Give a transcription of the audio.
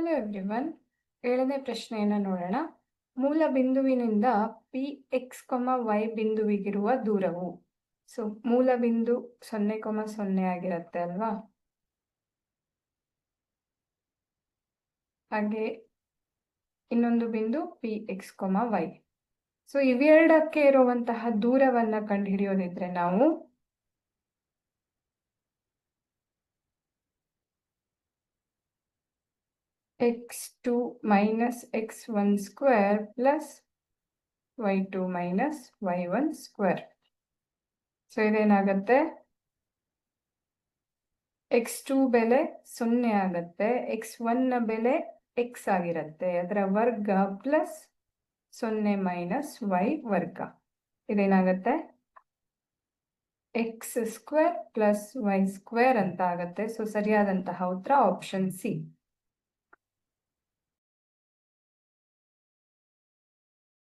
Hello everyone ಏಳನೇ ಪ್ರಶ್ನೆಯನ್ನು ನೋಡೋಣ. ಮೂಲ ಬಿಂದುವಿನಿಂದ ಪಿ ಎಕ್ಸ್ ಕೊಮ ವೈ ಬಿಂದುವಿಗಿರುವ ದೂರವು. ಸೊ ಮೂಲ ಬಿಂದು ಸೊನ್ನೆ ಕೊಮ ಸೊನ್ನೆ ಆಗಿರುತ್ತೆ ಅಲ್ವಾ? ಹಾಗೆ ಇನ್ನೊಂದು ಬಿಂದು P X comma Y so ಇವೆರಡಕ್ಕೆ ಇರುವಂತಹ ದೂರವನ್ನ ಕಂಡುಹಿಡಿಯೋದಿದ್ರೆ ನಾವು X two minus X one square plus Y square. Minus Y one square so ಇದೇನಾಗತ್ತೆ X two ಬೆಲೆ ಸೊನ್ನೆ ಆಗತ್ತೆ ಎಕ್ಸ್ ಒನ್ನ ಬೆಲೆ ಎಕ್ಸ್ ಆಗಿರುತ್ತೆ ಅದರ ವರ್ಗ ಪ್ಲಸ್ ಸೊನ್ನೆ ಮೈನಸ್ ವೈ ವರ್ಗ ಇದೇನಾಗತ್ತೆ X square plus Y square ಅಂತ ಆಗತ್ತೆ ಸೊ ಸರಿಯಾದಂತಹ ಉತ್ತರ ಆಪ್ಷನ್ ಸಿ